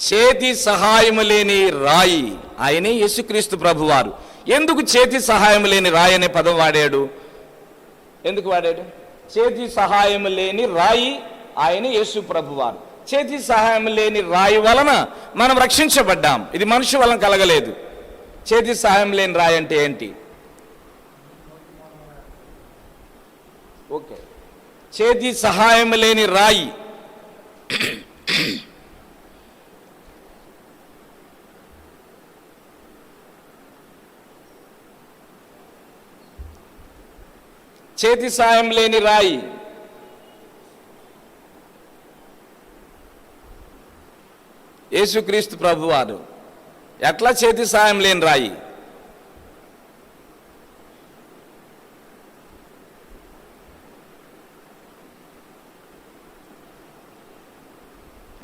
చేతి సహాయం లేని రాయి ఆయనే యేసుక్రీస్తు ప్రభువారు. ఎందుకు చేతి సహాయం లేని రాయి అనే పదం వాడాడు? ఎందుకు వాడాడు? చేతి సహాయం లేని రాయి ఆయన యేసు ప్రభువారు. చేతి సహాయం లేని రాయి వలన మనం రక్షించబడ్డాం. ఇది మనిషి వలన కలగలేదు. చేతి సహాయం లేని రాయి అంటే ఏంటి? ఓకే. చేతి సహాయం లేని రాయి చేతి సాయం లేని రాయి. యేసుక్రీస్తు ప్రభువారు ఎట్లా చేతి సాయం లేని రాయి?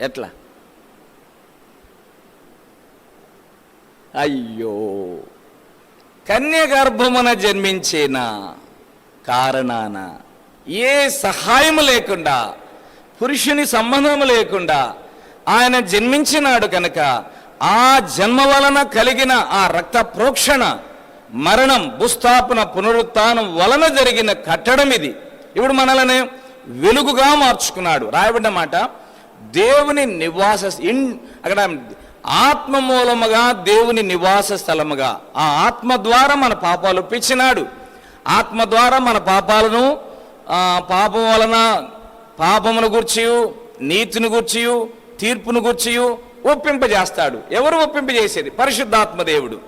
ఎట్లా? అయ్యో కన్యగర్భమున జన్మించేనా? కారణాన ఏ సహాయం లేకుండా పురుషుని సంబంధం లేకుండా ఆయన జన్మించినాడు కనుక ఆ జన్మ వలన కలిగిన ఆ రక్త ప్రోక్షణ మరణం భూస్థాపన పునరుత్నం వలన జరిగిన కట్టడం ఇది. ఇప్పుడు మనల్ని వెలుగుగా మార్చుకున్నాడు. రాయబడిన మాట దేవుని నివాస ఇన్ అక్కడ ఆత్మ మూలముగా దేవుని నివాస స్థలముగా ఆ ఆత్మ ద్వారా మన పాపాలు పిచ్చినాడు. ఆత్మ ద్వారా మన పాపాలను పాపం వలన పాపమును గూర్చియు నీతిని గూర్చియు తీర్పును గూర్చియు ఒప్పింపజేస్తాడు. ఎవరు ఒప్పింపజేసేది పరిశుద్ధాత్మ దేవుడు.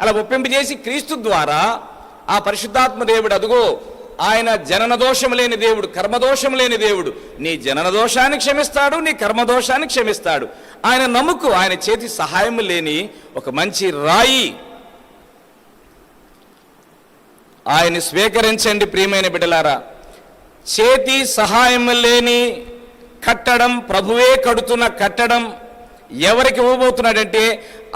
అలా ఒప్పింపజేసి క్రీస్తు ద్వారా ఆ పరిశుద్ధాత్మ దేవుడు అదుగో ఆయన జనన దోషం లేని దేవుడు కర్మదోషం లేని దేవుడు నీ జనన దోషాన్ని క్షమిస్తాడు నీ కర్మదోషాన్ని క్షమిస్తాడు. ఆయన నమ్ముకు ఆయన చేతి సహాయం లేని ఒక మంచి రాయి ఆయన్ని స్వీకరించండి ప్రియమైన బిడ్డలారా. చేతి సహాయం లేని కట్టడం ప్రభువే కడుతున్న కట్టడం ఎవరికి ఇవ్వబోతున్నాడంటే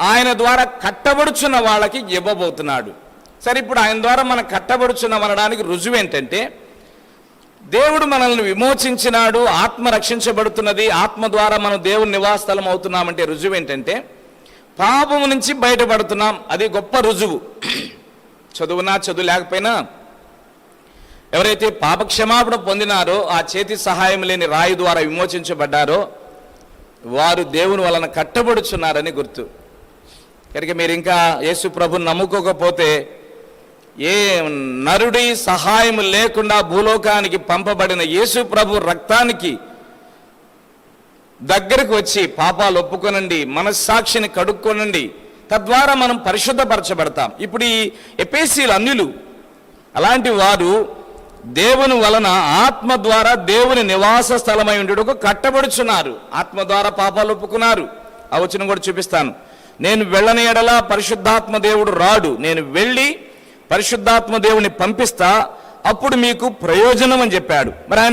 ఆయన ద్వారా కట్టబడుచున్న వాళ్ళకి ఇవ్వబోతున్నాడు. సరే ఇప్పుడు ఆయన ద్వారా మనం కట్టబడుచున్నాం అనడానికి రుజువు ఏంటంటే దేవుడు మనల్ని విమోచించినాడు ఆత్మ రక్షించబడుతున్నది ఆత్మ ద్వారా మనం దేవుని నివాసస్థలం అవుతున్నామంటే రుజువు ఏంటంటే పాపము నుంచి బయటపడుతున్నాం అది గొప్ప రుజువు. చదువునా చదువు లేకపోయినా ఎవరైతే పాపక్షమాపణ పొందినారో ఆ చేతి సహాయం లేని రాయి ద్వారా విమోచించబడ్డారో వారు దేవుని వలన కట్టబడుచున్నారని గుర్తు. కనుక మీరు ఇంకా యేసు ప్రభుని నమ్ముకోకపోతే ఏ నరుడి సహాయం లేకుండా భూలోకానికి పంపబడిన యేసు ప్రభు రక్తానికి దగ్గరకు వచ్చి పాపాలు ఒప్పుకొనండి మనస్సాక్షిని కడుక్కొనండి తద్వారా మనం పరిశుద్ధపరచబడతాం. ఇప్పుడు ఈ ఎపేసీలు అన్యులు అలాంటి వారు దేవుని వలన ఆత్మ ద్వారా దేవుని నివాస స్థలమై ఉండేటకు కట్టబడుచున్నారు. ఆత్మ ద్వారా పాపాలు ఒప్పుకున్నారు. ఆ వచనం కూడా చూపిస్తాను. నేను వెళ్ళని ఎడల పరిశుద్ధాత్మ దేవుడు రాడు. నేను వెళ్ళి పరిశుద్ధాత్మ దేవుని పంపిస్తా. అప్పుడు మీకు ప్రయోజనం అని చెప్పాడు. మరి ఆయన